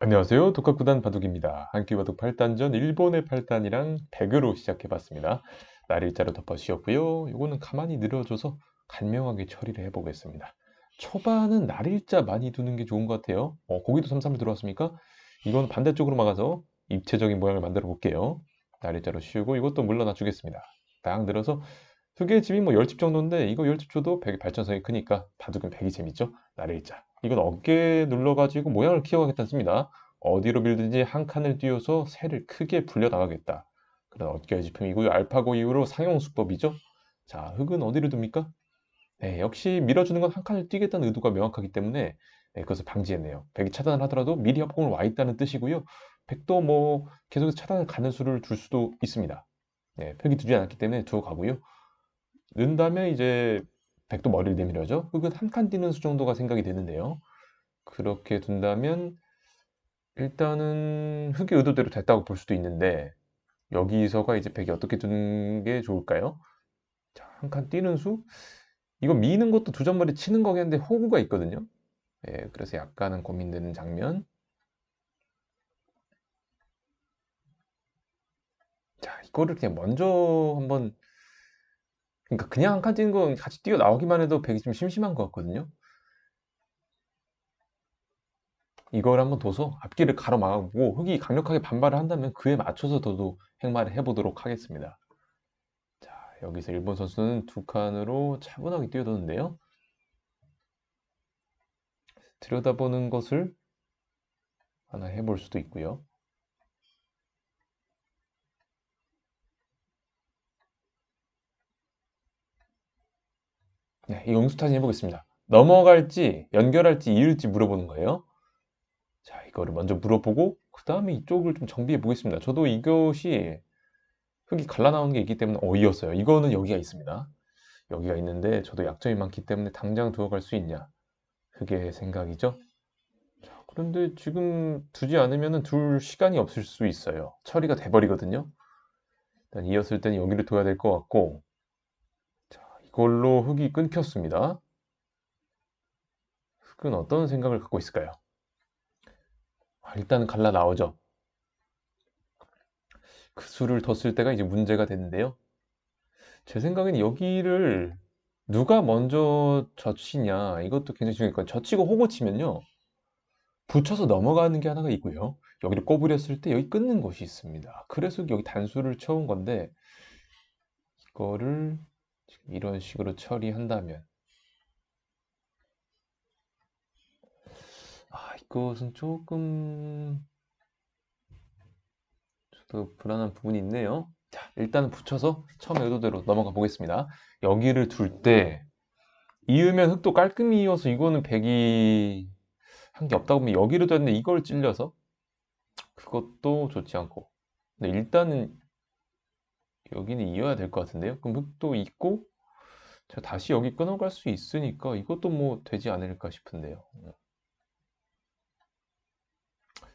안녕하세요. 독학구단 바둑입니다. 한끼 바둑 8단전 일본의 8단이랑 100으로 시작해봤습니다. 날 일자로 덮어 씌웠고요. 이거는 가만히 늘어줘서 간명하게 처리를 해보겠습니다. 초반은 날 일자 많이 두는 게 좋은 것 같아요. 어, 고기도 3-3을 들어왔습니까? 이건 반대쪽으로 막아서 입체적인 모양을 만들어 볼게요. 날 일자로 씌우고 이것도 물러나 주겠습니다. 딱 늘어서 두 개의 집이 뭐 10집 정도인데 이거 10집 줘도 100의 발전성이 크니까 바둑은 100이 재밌죠? 날 일자. 이건 어깨에 눌러가지고 모양을 키워가겠다는 씁니다. 어디로 밀든지 한 칸을 띄워서 새를 크게 불려 나가겠다. 그런 어깨의 지품이고요. 알파고 이후로 상용 수법이죠. 자, 흙은 어디로 둡니까? 네, 역시 밀어주는 건 한 칸을 띄겠다는 의도가 명확하기 때문에 네, 그것을 방지했네요. 백이 차단을 하더라도 미리 협공을 와 있다는 뜻이고요. 백도 뭐 계속해서 차단을 가는 수를 둘 수도 있습니다. 네, 벽이 두지 않았기 때문에 두어 가고요. 는다면 이제 백도 머리를 내밀어죠. 흙은 한칸 띄는 수 정도가 생각이 되는데요. 그렇게 둔다면 일단은 흙의 의도대로 됐다고 볼 수도 있는데 여기서가 이제 백이 어떻게 두는 게 좋을까요? 자, 한칸 띄는 수? 이거 미는 것도 두 점머리 치는 거겠는데 호구가 있거든요. 예, 그래서 약간은 고민되는 장면. 자, 이거를 그냥 먼저 한번 그러니까 그냥 한 칸 뛰는 건 같이 뛰어 나오기만 해도 백이 좀 심심한 것 같거든요. 이걸 한번 둬서 앞길을 가로막고 흙이 강력하게 반발을 한다면 그에 맞춰서 저도 행마를 해보도록 하겠습니다. 자, 여기서 일본 선수는 두 칸으로 차분하게 뛰어드는데요. 들여다보는 것을 하나 해볼 수도 있고요. 네, 이 응수타진 해보겠습니다. 넘어갈지 연결할지 이을지 물어보는 거예요. 자, 이거를 먼저 물어보고 그 다음에 이쪽을 좀 정비해 보겠습니다. 저도 이것이 흙이 갈라 나오는 게 있기 때문에 어이였어요. 이거는 여기가 있습니다. 여기가 있는데 저도 약점이 많기 때문에 당장 두어갈 수 있냐? 그게 생각이죠. 자, 그런데 지금 두지 않으면 둘 시간이 없을 수 있어요. 처리가 돼버리거든요. 일단 이었을 때는 여기를 둬야 될 것 같고 이걸로 흙이 끊겼습니다. 흙은 어떤 생각을 갖고 있을까요? 아, 일단 갈라 나오죠. 그 수를 더쓸 때가 이제 문제가 되는데요. 제 생각에는 여기를 누가 먼저 젖히냐 이것도 굉장히 중요할 거예요. 젖히고 호고 치면요. 붙여서 넘어가는 게 하나가 있고요. 여기를 꼬부렸을 때 여기 끊는 것이 있습니다. 그래서 여기 단수를 쳐온 건데 이거를 이런 식으로 처리한다면. 아 이것은 조금 저도 불안한 부분이 있네요. 자 일단은 붙여서 처음 의도대로 넘어가 보겠습니다. 여기를 둘 때 이으면 흙도 깔끔히 이어서 이거는 백이 한 게 없다고 하면 여기로 됐는데 이걸 찔려서 그것도 좋지 않고. 근데 일단은 여기는 이어야 될 것 같은데요 그럼 흙도 있고 제가 다시 여기 끊어갈 수 있으니까 이것도 뭐 되지 않을까 싶은데요.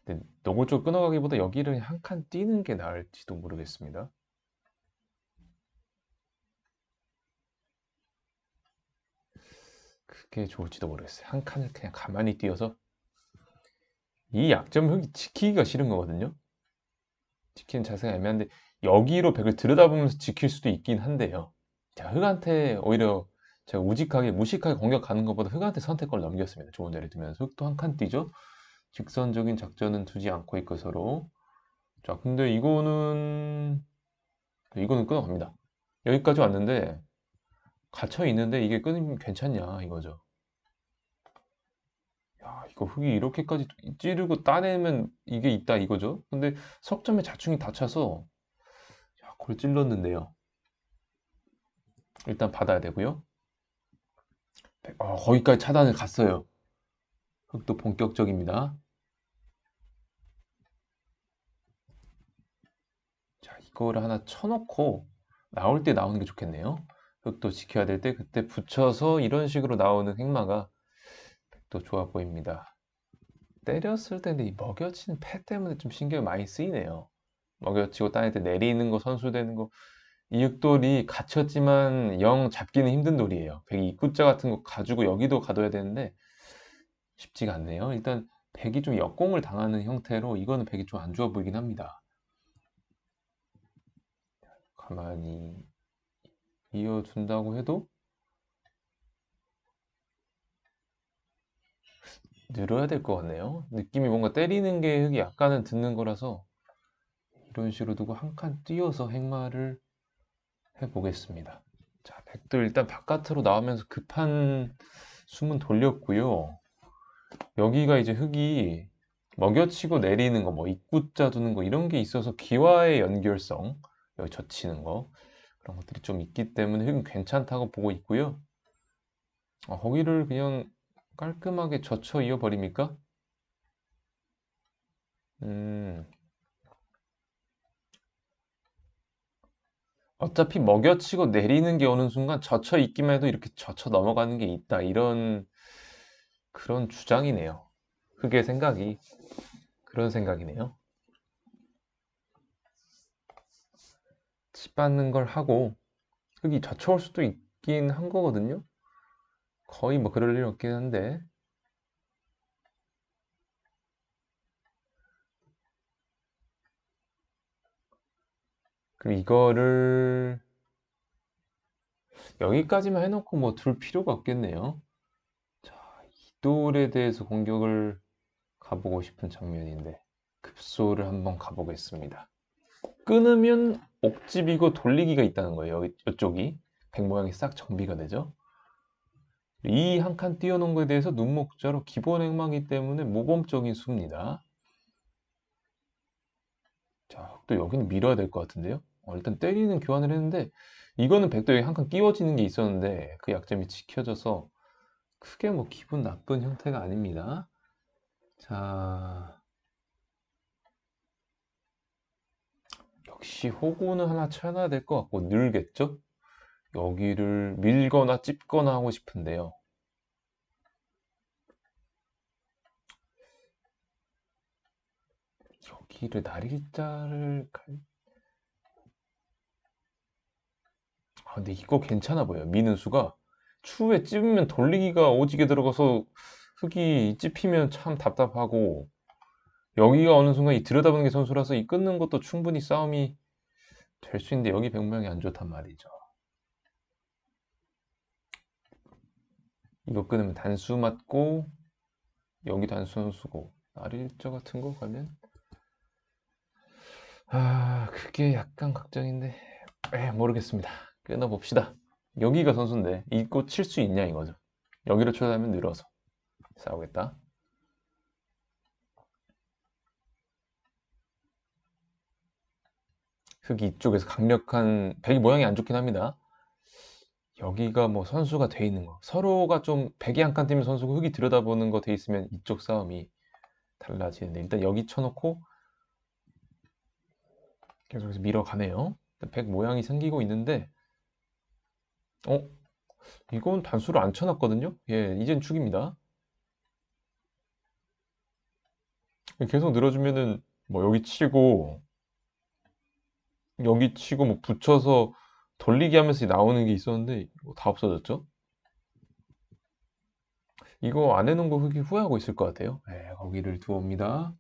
근데 노골적으로 끊어가기보다 여기를 한칸 띄는 게 나을지도 모르겠습니다. 그게 좋을지도 모르겠어요. 한 칸을 그냥 가만히 띄어서 이 약점 을 지키기가 싫은 거거든요. 지키는 자세가 애매한데 여기로 백을 들여다보면서 지킬 수도 있긴 한데요. 자, 흑한테 오히려 제가 우직하게 무식하게 공격하는 것보다 흑한테 선택권을 넘겼습니다. 좋은 자리 두면서 흑도 한 칸 뛰죠. 직선적인 작전은 두지 않고 있고 서로 자 근데 이거는 이거는 끊어갑니다. 여기까지 왔는데 갇혀 있는데 이게 끊으면 괜찮냐 이거죠. 야 이거 흙이 이렇게까지 찌르고 따내면 이게 있다 이거죠. 근데 석점에 자충이 닫혀서 야 그걸 찔렀는데요. 일단 받아야 되고요. 어, 거기까지 차단을 갔어요. 흑도 본격적입니다. 자, 이거를 하나 쳐놓고 나올 때 나오는 게 좋겠네요. 흑도 지켜야 될 때 그때 붙여서 이런 식으로 나오는 행마가 또 좋아 보입니다. 때렸을 때는 이 먹여치는 패 때문에 좀 신경이 많이 쓰이네요. 먹여치고 따낼 때 내리는 거 선수되는 거 이 육돌이 갇혔지만 영 잡기는 힘든 돌이에요. 백이 입구자 같은 거 가지고 여기도 가둬야 되는데 쉽지가 않네요. 일단 백이 좀 역공을 당하는 형태로 이거는 백이 좀 안 좋아 보이긴 합니다. 가만히 이어준다고 해도 늘어야 될 것 같네요. 느낌이 뭔가 때리는 게 약간은 듣는 거라서 이런 식으로 두고 한 칸 띄어서 행마를 해보겠습니다. 자, 백도 일단 바깥으로 나오면서 급한 숨은 돌렸고요. 여기가 이제 흙이 먹여치고 내리는 거, 뭐 입구자 두는 거 이런 게 있어서 기와의 연결성, 여기 젖히는 거 그런 것들이 좀 있기 때문에 흙은 괜찮다고 보고 있고요. 아, 거기를 그냥 깔끔하게 젖혀 이어버립니까? 음, 어차피 먹여치고 내리는 게 오는 순간 젖혀 있기만 해도 이렇게 젖혀 넘어가는 게 있다. 이런 그런 주장이네요. 흙의 생각이 그런 생각이네요. 칩받는 걸 하고 흙이 젖혀올 수도 있긴 한 거거든요. 거의 뭐 그럴 일 없긴 한데 그럼 이거를 여기까지만 해놓고 뭐 둘 필요가 없겠네요. 자, 이돌에 대해서 공격을 가보고 싶은 장면인데 급소를 한번 가보겠습니다. 끊으면 옥집이고 돌리기가 있다는 거예요. 이쪽이 백 모양이 싹 정비가 되죠. 이 한 칸 띄워놓은 거에 대해서 눈목자로 기본 행망이기 때문에 모범적인 수입니다. 자, 또 여기는 밀어야 될 것 같은데요. 어, 일단 때리는 교환을 했는데 이거는 백도 여기 한칸 끼워지는 게 있었는데 그 약점이 지켜져서 크게 뭐 기분 나쁜 형태가 아닙니다. 자, 역시 호구는 하나 쳐놔야 될 것 같고 늘겠죠? 여기를 밀거나 찝거나 하고 싶은데요. 여기를 나리자를 갈... 아, 근데 이거 괜찮아 보여요. 미는 수가 추후에 찝으면 돌리기가 오지게 들어가서 흙이 찝히면 참 답답하고 여기가 어느 순간 이 들여다보는 게 선수라서 이 끊는 것도 충분히 싸움이 될 수 있는데 여기 백명이 안 좋단 말이죠. 이거 끊으면 단수 맞고 여기 단수 선수고 아릴저 같은 거 가면 아 그게 약간 걱정인데 에 모르겠습니다. 끊어봅시다. 여기가 선수인데 이거 칠수 있냐 이거죠. 여기로 쳐다면 늘어서 싸우겠다. 흙이 이쪽에서 강력한 백이 모양이 안 좋긴 합니다. 여기가 뭐 선수가 돼 있는 거 서로가 좀 백이 한 칸 뛰면 선수가 흙이 들여다보는 거 돼 있으면 이쪽 싸움이 달라지는데 일단 여기 쳐놓고 계속해서 밀어가네요. 백 모양이 생기고 있는데 어? 이건 단수를 안 쳐놨거든요? 예, 이젠 축입니다. 계속 늘어주면은 뭐 여기 치고 여기 치고 뭐 붙여서 돌리기 하면서 나오는 게 있었는데 다 없어졌죠? 이거 안 해놓은 거 흙이 후회하고 있을 것 같아요. 네, 거기를 두옵니다.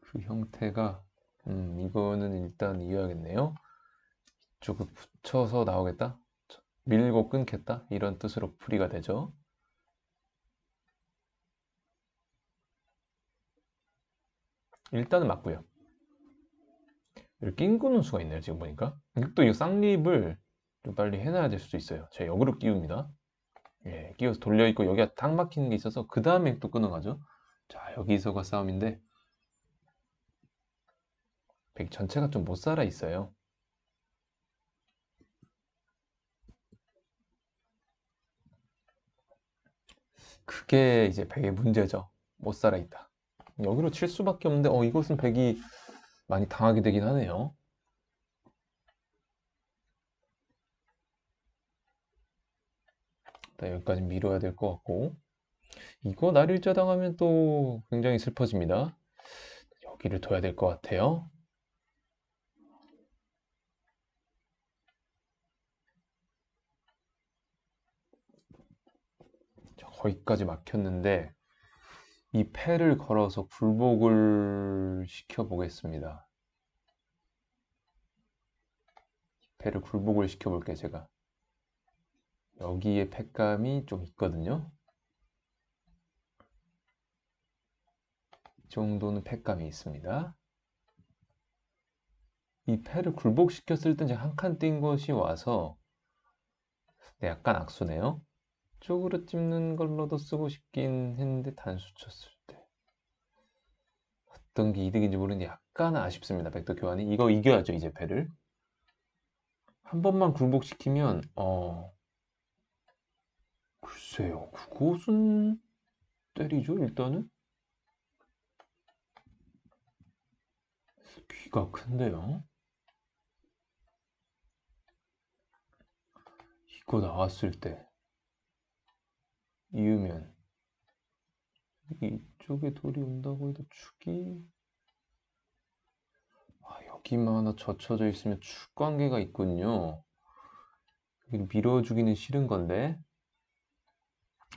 그 형태가 음, 이거는 일단 이해하겠네요. 이쪽을 붙여서 나오겠다? 밀고 끊겠다? 이런 뜻으로 풀이가 되죠. 일단은 맞고요. 낑구는 수가 있네요. 지금 보니까. 또 이 쌍립을 좀 빨리 해놔야 될 수도 있어요. 제가 역으로 끼웁니다. 예, 끼워서 돌려있고 여기가 탁 막히는 게 있어서 그 다음에 또 끊어가죠. 자, 여기서가 싸움인데 백 전체가 좀 못 살아 있어요. 그게 이제 백의 문제죠. 못 살아 있다. 여기로 칠 수밖에 없는데 어 이것은 백이 많이 당하게 되긴 하네요. 일단 여기까지 밀어야 될 것 같고 이거 날일자 당하면 또 굉장히 슬퍼집니다. 여기를 둬야 될 것 같아요. 거기까지 막혔는데 이 패를 걸어서 굴복을 시켜 보겠습니다. 패를 굴복을 시켜 볼게요, 제가. 여기에 패감이 좀 있거든요. 이 정도는 패감이 있습니다. 이 패를 굴복시켰을 때 제가 한 칸 뛴 것이 와서 네, 약간 악수네요. 쪽으로 찝는 걸로도 쓰고 싶긴 했는데 단수 쳤을 때. 어떤 게 이득인지 모르는데 약간 아쉽습니다. 백도 교환이. 이거 이겨야죠 이제 패를. 한 번만 굴복시키면 어 글쎄요 그것은 때리죠 일단은? 귀가 큰데요? 이거 나왔을 때 이으면 이쪽에 돌이 온다고 해도 축이 아, 여기만 하나 젖혀져 있으면 축 관계가 있군요. 여기를 밀어주기는 싫은 건데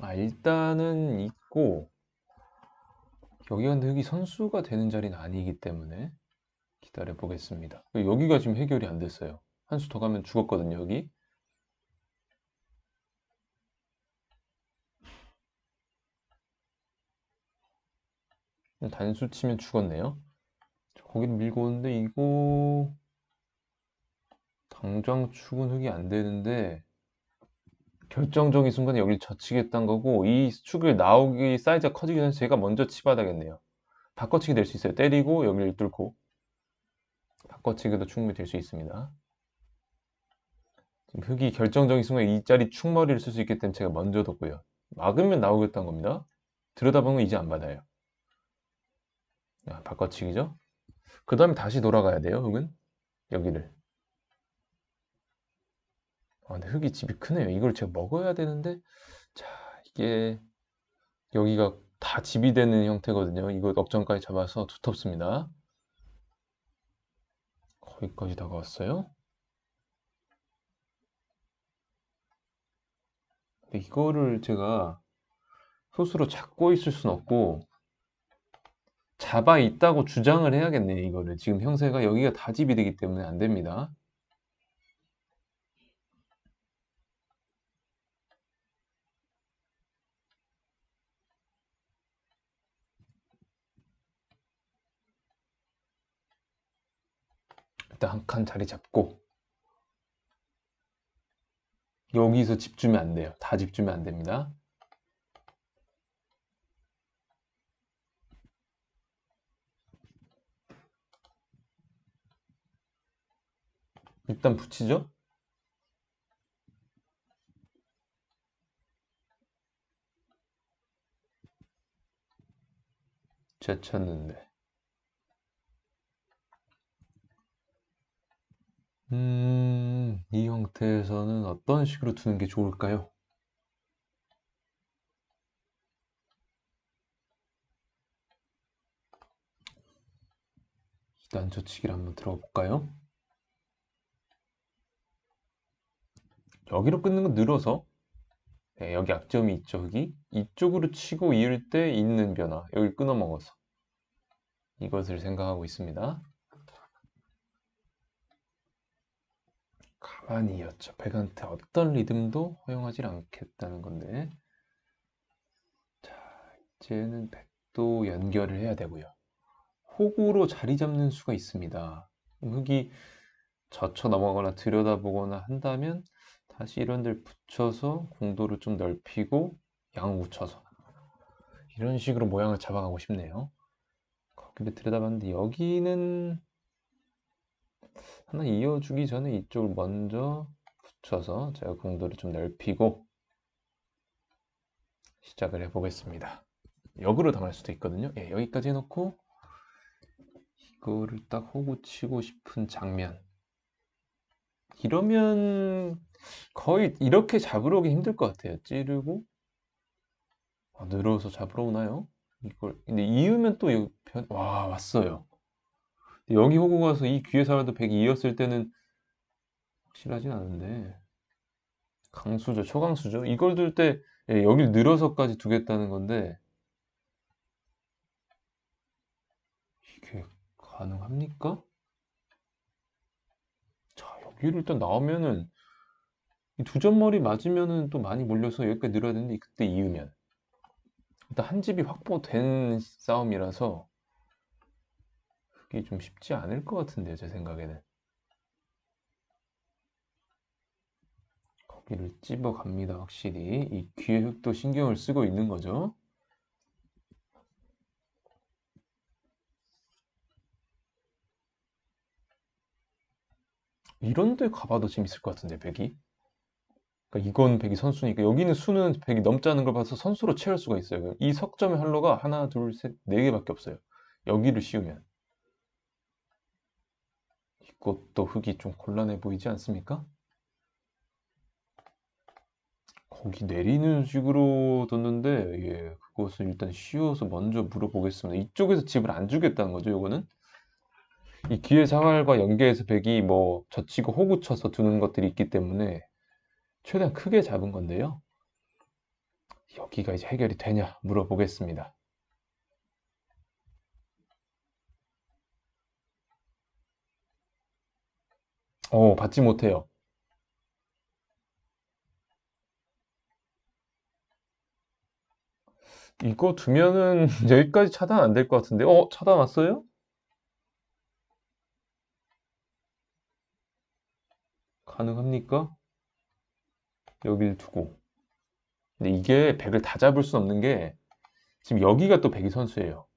아 일단은 있고 여기가 흙이 선수가 되는 자리는 아니기 때문에 기다려 보겠습니다. 여기가 지금 해결이 안 됐어요. 한 수 더 가면 죽었거든요, 여기. 단수 치면 죽었네요. 거기를 밀고 오는데 이거 당장 축은 흙이 안 되는데 결정적인 순간에 여기를 젖히겠다는 거고 이 축을 나오기 사이즈가 커지기 전에 제가 먼저 치받아야겠네요. 바꿔치기 될 수 있어요. 때리고 여기를 뚫고 바꿔치기도 충분히 될 수 있습니다. 지금 흙이 결정적인 순간에 이 자리 축머리를 쓸 수 있기 때문에 제가 먼저 뒀고요. 막으면 나오겠다는 겁니다. 들여다보면 이제 안 받아요. 아, 바꿔치기죠. 그 다음에 다시 돌아가야 돼요, 흙은. 여기를. 아, 근데 흙이 집이 크네요. 이걸 제가 먹어야 되는데, 자, 이게, 여기가 다 집이 되는 형태거든요. 이거 억정까지 잡아서 두텁습니다. 거기까지 다가왔어요. 근데 이거를 제가 소스로 잡고 있을 순 없고, 잡아 있다고 주장을 해야겠네 이거를. 지금 형세가 여기가 다 집이 되기 때문에 안 됩니다. 일단 한 칸 자리 잡고. 여기서 집 주면 안 돼요. 다 집 주면 안 됩니다 일단 붙이죠. 제쳤는데. 음, 이 형태에서는 어떤 식으로 두는 게 좋을까요? 일단 저치기를 한번 들어볼까요? 여기로 끊는 건 늘어서 네, 여기 약점이 있죠 여기 이쪽으로 치고 이을 때 있는 변화 여기 끊어 먹어서. 이것을 생각하고 있습니다. 가만히 이었죠 백한테 어떤 리듬도 허용하지 않겠다는 건데. 자 이제는 백도 연결을 해야 되고요. 호구로 자리 잡는 수가 있습니다. 흙이 젖혀 넘어가거나 들여다보거나 한다면 다시 이런 데를 붙여서 공도를 좀 넓히고 붙여서 이런 식으로 모양을 잡아가고 싶네요. 거기를 들여다봤는데 여기는 하나 이어주기 전에 이쪽을 먼저 붙여서 제가 공도를 좀 넓히고 시작을 해보겠습니다. 역으로 당할 수도 있거든요. 예, 여기까지 해놓고 이거를 딱 호구 치고 싶은 장면 이러면 거의 이렇게 잡으러 오기 힘들 것 같아요. 찌르고 아, 늘어서 잡으러 오나요? 이걸 근데 이으면 또 여기 변... 와 왔어요. 여기 호구 가서 이 귀에서라도 102였을 때는 확실하진 않은데 강수죠 초강수죠 이걸 둘때 예, 여길 늘어서까지 두겠다는 건데 이게 가능합니까? 자, 여기를 일단 나오면은 이두 점머리 맞으면은 또 많이 몰려서 여기까지 늘어야 되는데 그때 이으면 일단 한 집이 확보된 싸움이라서 그게 좀 쉽지 않을 것 같은데요, 제 생각에는. 거기를 찝어 갑니다, 확실히. 이 귀의 흙도 신경을 쓰고 있는 거죠. 이런 데 가봐도 재밌을 것 같은데, 백이. 그러니까 이건 백이 선수니까 여기는 수는 백이 않은 걸 봐서 선수로 채울 수가 있어요. 이 석점의 할로가 하나, 둘, 셋, 네 개밖에 없어요. 여기를 씌우면. 이것도 흙이 좀 곤란해 보이지 않습니까? 거기 내리는 식으로 뒀는데 예, 그것을 일단 씌워서 먼저 물어보겠습니다. 이쪽에서 집을 안 주겠다는 거죠, 요거는? 이 귀의 사활과 연계해서 백이 뭐 젖히고 호구 쳐서 두는 것들이 있기 때문에 최대한 크게 잡은 건데요. 여기가 이제 해결이 되냐 물어보겠습니다. 어, 받지 못해요. 이거 두면은 여기까지 차단 안 될 것 같은데. 어, 차단 왔어요? 가능합니까? 여길 두고. 근데 이게 백을 다 잡을 수 없는 게 지금 여기가 또 백이 선수예요.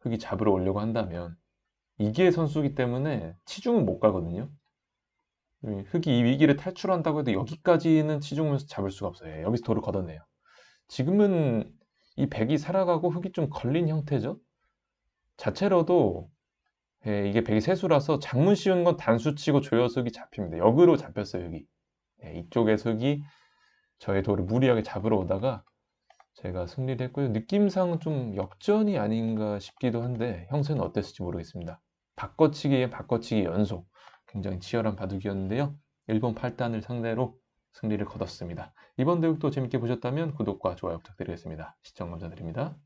흙이 잡으러 오려고 한다면 이게 선수기 때문에 치중은 못 가거든요. 음, 흙이 이 위기를 탈출한다고 해도 여기까지는 치중을 잡을 수가 없어요. 여기서 돌을 걷어내요. 지금은 이 백이 살아가고 흙이 좀 걸린 형태죠. 자체로도 예, 이게 백이 세수라서 장문 씌우는 건 단수치고 조여석이 잡힙니다. 역으로 잡혔어요, 여기. 예, 이쪽에서 흙이 저의 돌을 무리하게 잡으러 오다가 제가 승리를 했고요. 느낌상 좀 역전이 아닌가 싶기도 한데 형세는 어땠을지 모르겠습니다. 바꿔치기에 바꿔치기 연속 굉장히 치열한 바둑이었는데요. 일본 8단을 상대로 승리를 거뒀습니다. 이번 대국도 재밌게 보셨다면 구독과 좋아요 부탁드리겠습니다. 시청 감사드립니다.